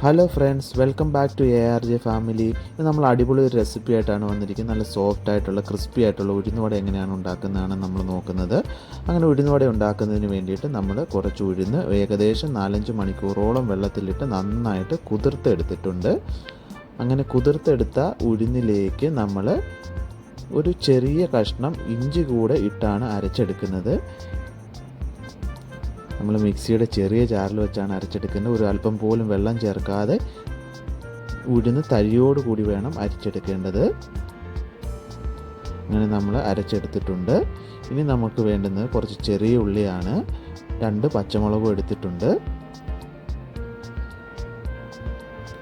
Hello friends welcome back to A R J family ഇത് നമ്മൾ അടിപൊളി ഒരു റെസിപ്പി ആയിട്ടാണ് വന്നിരിക്കുന്നത്. നല്ല സോഫ്റ്റ് ആയിട്ടുള്ള ക്രിസ്പി ആയിട്ടുള്ള ഉഴുന്നുവട എങ്ങനെയാണ് ഉണ്ടാക്കുന്നതാണ് നമ്മൾ നോക്കുന്നത്. അങ്ങനെ ഉഴുന്നുവട ഉണ്ടാക്കുന്നതിന് വേണ്ടിയിട്ട് നമ്മൾ കുറച്ച് ഉഴുന്ന് ഏകദേശം നാലഞ്ച് മണിക്കൂറോളം വെള്ളത്തിലിട്ട് നന്നായിട്ട് കുതിർത്തെടുത്തിട്ടുണ്ട്. അങ്ങനെ കുതിർത്തെടുത്ത ഉഴുന്നിലേക്ക് നമ്മൾ ഒരു ചെറിയ കഷ്ണം ഇഞ്ചി കൂടെ ഇട്ടാണ് അരച്ചെടുക്കുന്നത്. നമ്മൾ മിക്സിയുടെ ചെറിയ ജാറിൽ വെച്ചാണ് അരച്ചെടുക്കുന്നത് ഒരു അല്പം പോലും വെള്ളം ചേർക്കാതെ ഉഴുന്ന് തരിയോട് കൂടി വേണം അരച്ചെടുക്കേണ്ടത്. അങ്ങനെ നമ്മൾ അരച്ചെടുത്തിട്ടുണ്ട്. ഇനി നമുക്ക് വേണ്ടുന്നത് കുറച്ച് ചെറിയ ഉള്ളിയാണ്. രണ്ട് പച്ചമുളകും എടുത്തിട്ടുണ്ട്.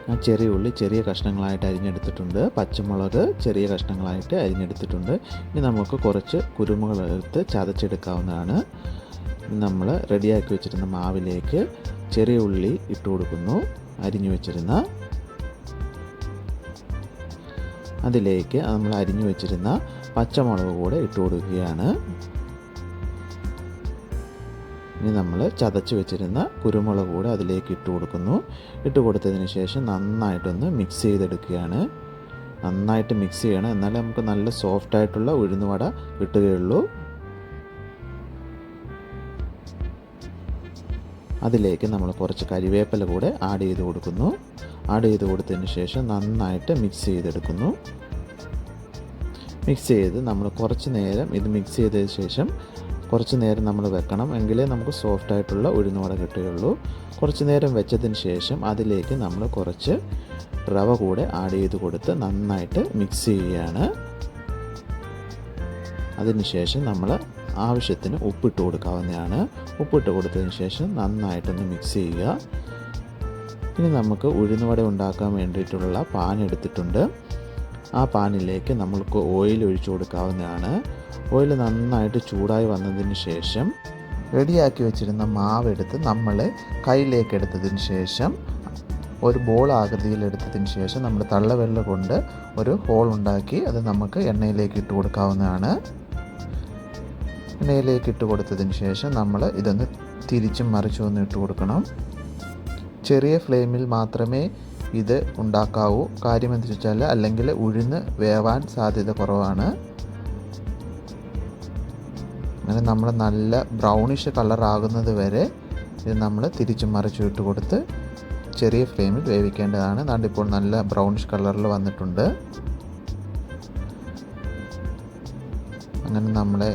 ആ ചെറിയ ഉള്ളി ചെറിയ കഷ്ണങ്ങളായിട്ട് അരിഞ്ഞെടുത്തിട്ടുണ്ട്. പച്ചമുളക് ചെറിയ കഷ്ണങ്ങളായിട്ട് അരിഞ്ഞെടുത്തിട്ടുണ്ട്. ഇനി നമുക്ക് കുറച്ച് കുരുമുളക് എടുത്ത് ചതച്ചെടുക്കാവുന്നതാണ്. നമ്മൾ റെഡിയാക്കി വെച്ചിരുന്ന മാവിലേക്ക് ചെറിയ ഉള്ളി ഇട്ട് കൊടുക്കുന്നു. അരിഞ്ഞു വെച്ചിരുന്ന അതിലേക്ക് നമ്മൾ അരിഞ്ഞു വെച്ചിരുന്ന പച്ചമുളക് കൂടെ ഇട്ട് കൊടുക്കുകയാണ്. ഇനി നമ്മൾ ചതച്ച് വെച്ചിരുന്ന കുരുമുളക് കൂടെ അതിലേക്ക് ഇട്ട് കൊടുക്കുന്നു. ഇട്ട് കൊടുത്തതിന് ശേഷം നന്നായിട്ടൊന്ന് മിക്സ് ചെയ്തെടുക്കുകയാണ്. നന്നായിട്ട് മിക്സ് ചെയ്യണം. എന്നാലേ നമുക്ക് നല്ല സോഫ്റ്റായിട്ടുള്ള ഉഴുന്നുവട കിട്ടുകയുള്ളൂ. അതിലേക്ക് നമ്മൾ കുറച്ച് കരിവേപ്പില കൂടെ ആഡ് ചെയ്ത് കൊടുക്കുന്നു. ആഡ് ചെയ്ത് കൊടുത്തതിന് ശേഷം നന്നായിട്ട് മിക്സ് ചെയ്തെടുക്കുന്നു. മിക്സ് ചെയ്ത് നമ്മൾ കുറച്ച് നേരം ഇത് മിക്സ് ചെയ്തതിന് ശേഷം കുറച്ച് നേരം നമ്മൾ വെക്കണം. എങ്കിലേ നമുക്ക് സോഫ്റ്റ് ആയിട്ടുള്ള ഉഴുന്നുവട കിട്ടുകയുള്ളൂ. കുറച്ച് നേരം വെച്ചതിന് ശേഷം അതിലേക്ക് നമ്മൾ കുറച്ച് റവ കൂടെ ആഡ് ചെയ്ത് കൊടുത്ത് നന്നായിട്ട് മിക്സ് ചെയ്യുകയാണ്. അതിനുശേഷം നമ്മൾ ആവശ്യത്തിന് ഉപ്പിട്ട് കൊടുക്കാവുന്നതാണ്. ഉപ്പിട്ട് കൊടുത്തതിന് ശേഷം നന്നായിട്ടൊന്ന് മിക്സ് ചെയ്യുക. ഇനി നമുക്ക് ഉഴുന്നുവട ഉണ്ടാക്കാൻ വേണ്ടിയിട്ടുള്ള പാൻ എടുത്തിട്ടുണ്ട്. ആ പാനിലേക്ക് നമ്മൾക്ക് ഓയിൽ ഒഴിച്ചു കൊടുക്കാവുന്നതാണ്. ഓയിൽ നന്നായിട്ട് ചൂടായി വന്നതിന് ശേഷം റെഡിയാക്കി വെച്ചിരുന്ന മാവെടുത്ത് നമ്മൾ കയ്യിലേക്ക് എടുത്തതിന് ശേഷം ഒരു ബോൾ ആകൃതിയിൽ എടുത്തതിന് ശേഷം നമ്മൾ തള്ളവെള്ള കൊണ്ട് ഒരു ഹോൾ ഉണ്ടാക്കി അത് നമുക്ക് എണ്ണയിലേക്ക് ഇട്ട് കൊടുക്കാവുന്നതാണ്. എണ്ണയിലേക്ക് ഇട്ട് കൊടുത്തതിന് ശേഷം നമ്മൾ ഇതൊന്ന് തിരിച്ചും മറിച്ചും ഒന്ന് ഇട്ട് കൊടുക്കണം. ചെറിയ ഫ്ലെയിമിൽ മാത്രമേ ഇത് ഉണ്ടാക്കാവൂ. കാര്യം എന്ന് വെച്ചാൽ അല്ലെങ്കിൽ ഉഴുന്ന് വേവാൻ സാധ്യത കുറവാണ്. അങ്ങനെ നമ്മൾ നല്ല ബ്രൗണിഷ് കളറാകുന്നത് വരെ ഇത് നമ്മൾ തിരിച്ചും മറിച്ചു ഇട്ട് കൊടുത്ത് ചെറിയ ഫ്ലെയിമിൽ വേവിക്കേണ്ടതാണ്. ഇപ്പോൾ നല്ല ബ്രൗണിഷ് കളറിൽ വന്നിട്ടുണ്ട്. അങ്ങനെ നമ്മളെ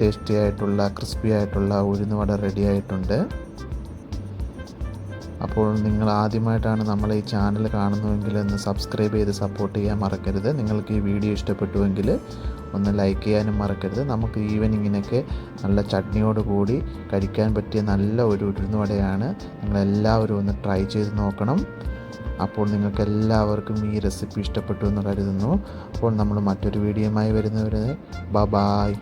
ടേസ്റ്റി ആയിട്ടുള്ള ക്രിസ്പി ആയിട്ടുള്ള ഉഴുന്നുവട റെഡി ആയിട്ടുണ്ട്. അപ്പോൾ നിങ്ങൾ ആദ്യമായിട്ടാണ് നമ്മൾ ഈ ചാനൽ കാണുന്നുവെങ്കിൽ ഒന്ന് സബ്സ്ക്രൈബ് ചെയ്ത് സപ്പോർട്ട് ചെയ്യാൻ മറക്കരുത്. നിങ്ങൾക്ക് ഈ വീഡിയോ ഇഷ്ടപ്പെട്ടുവെങ്കിൽ ഒന്ന് ലൈക്ക് ചെയ്യാനും മറക്കരുത്. നമുക്ക് ഈവനിങ്ങിനൊക്കെ നല്ല ചട്നിയോട് കൂടി കഴിക്കാൻ പറ്റിയ നല്ല ഒരു ഉഴുന്നുവടയാണ് നിങ്ങളെല്ലാവരും ഒന്ന് ട്രൈ ചെയ്ത് നോക്കണം. അപ്പോൾ നിങ്ങൾക്ക് എല്ലാവർക്കും ഈ റെസിപ്പി ഇഷ്ടപ്പെട്ടു എന്ന് കരുതുന്നു. അപ്പോൾ നമ്മൾ മറ്റൊരു വീഡിയോയുമായി വരുന്നവരെ ബ ബായ്